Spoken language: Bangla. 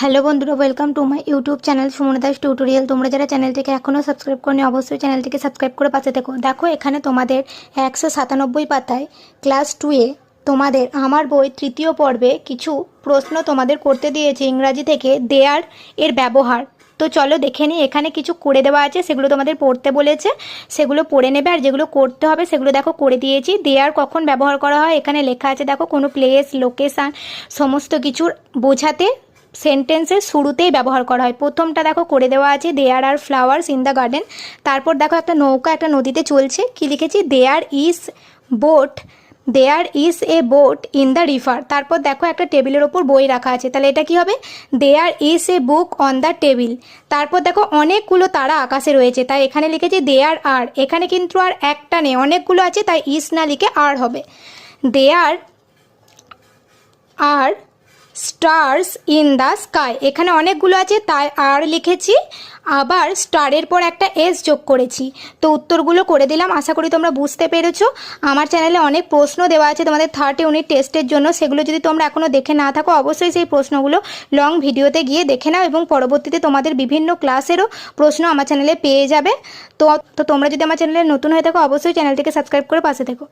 হ্যালো বন্ধুরা welcome to my YouTube channel Sumana Das tutorial তোমরা যারা চ্যানেলটিকে এখনও সাবস্ক্রাইব করনি, অবশ্যই চ্যানেলটিকে সাবস্ক্রাইব করে পাশে থেকো। দেখো, এখানে তোমাদের একশো সাতানব্বই পাতায় ক্লাস টুয়ে তোমাদের আমার বই তৃতীয় পর্বে কিছু প্রশ্ন তোমাদের করতে দিয়েছে ইংরাজি থেকে দেয়ার এর ব্যবহার। তো চলো দেখে নিই, এখানে কিছু করে দেওয়া আছে, সেগুলো তোমাদের পড়তে বলেছে, সেগুলো পড়ে নেবে, আর যেগুলো করতে হবে সেগুলো দেখো করে দিয়েছি। দেয়ার কখন ব্যবহার করা হয়, এখানে লেখা আছে, দেখো কোনো প্লেস লোকেশান সমস্ত কিছুর বোঝাতে। সেন্টেন্সের শুরুতেই ব্যবহার করা হয়। প্রথমটা দেখো, করে দেওয়া আছে there are flowers in the garden তারপর দেখো, একটা নৌকা একটা নদীতে চলছে। কি লিখেছি? There is boat there is a boat in the river তারপর দেখো, একটা টেবিলের ওপর বই রাখা আছে। তাহলে এটা কি হবে? There is a book on the table তারপর দেখো, অনেকগুলো তারা আকাশে রয়েছে। তাই এখানে লিখেছি দেয়ার আর এখানে কিন্তু আর একটা নেই। অনেকগুলো আছে, তাই ইস না লিখে আর হবে। There are stars in the sky. এখানে অনেকগুলো আছে, তাই আর লিখেছি। আবার স্টারের পর একটা এস যোগ করেছি। তো উত্তরগুলো করে দিলাম। আশা করি তোমরা বুঝতে পেরেছ। আমার চ্যানেলে অনেক প্রশ্ন দেওয়া আছে তোমাদের থার্ড ইউনিট টেস্টের জন্য। সেগুলো যদি তোমরা এখনও দেখে না থাকো, অবশ্যই সেই প্রশ্নগুলো লং ভিডিওতে গিয়ে দেখে নাও এবং পরবর্তীতে তোমাদের বিভিন্ন ক্লাসেরও প্রশ্ন আমার চ্যানেলে পেয়ে যাবে। তো তো তোমরা যদি আমার চ্যানেলে নতুন হয়ে থাকো, অবশ্যই চ্যানেলটিকে সাবস্ক্রাইব করে পাশে থেকো।